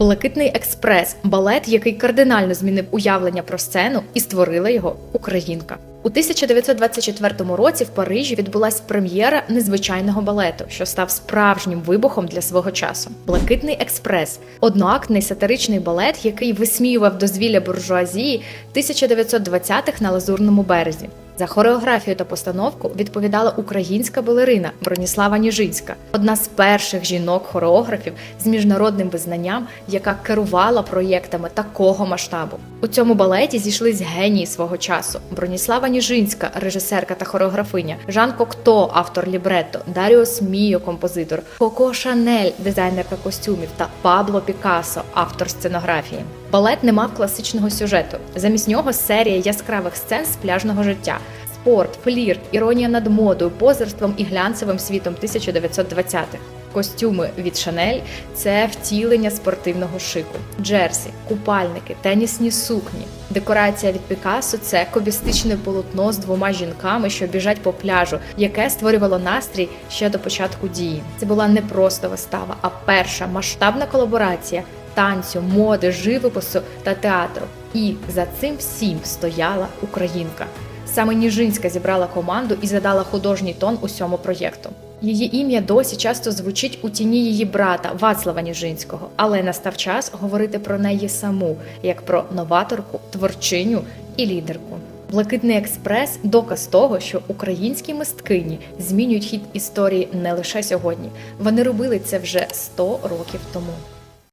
Блакитний експрес балет, який кардинально змінив уявлення про сцену і створила його українка. У 1924 році в Парижі відбулась прем'єра незвичайного балету, що став справжнім вибухом для свого часу. Блакитний експрес одноактний сатиричний балет, який висміював дозвілля буржуазії 1920-х на лазурному березі. За хореографію та постановку відповідала українська балерина Броніслава Ніжинська, одна з перших жінок-хореографів з міжнародним визнанням, яка керувала проєктами такого масштабу. У цьому балеті зійшлись генії свого часу: Броніслава Ніжинська, режисерка та хореографиня, Жан Кокто, автор лібретто, Даріус Міо, композитор, Коко Шанель, дизайнерка костюмів та Пабло Пікассо, автор сценографії. Балет не мав класичного сюжету. Замість нього серія яскравих сцен з пляжного життя. Спорт, флірт, іронія над модою, позерством і глянцевим світом 1920-х. Костюми від Шанель це втілення спортивного шику, джерсі, купальники, тенісні сукні. Декорація від Пікассо – це кобістичне полотно з двома жінками, що біжать по пляжу, яке створювало настрій ще до початку дії. Це була не просто вистава, а перша масштабна колаборація танцю, моди, живопису та театру. І за цим всім стояла українка. Саме Ніжинська зібрала команду і задала художній тон усьому проєкту. Її ім'я досі часто звучить у тіні її брата Вацлава Ніжинського, але настав час говорити про неї саму як про новаторку, творчиню і лідерку. Блакитний експрес доказ того, що українські мисткині змінюють хід історії не лише сьогодні. Вони робили це вже 100 років тому.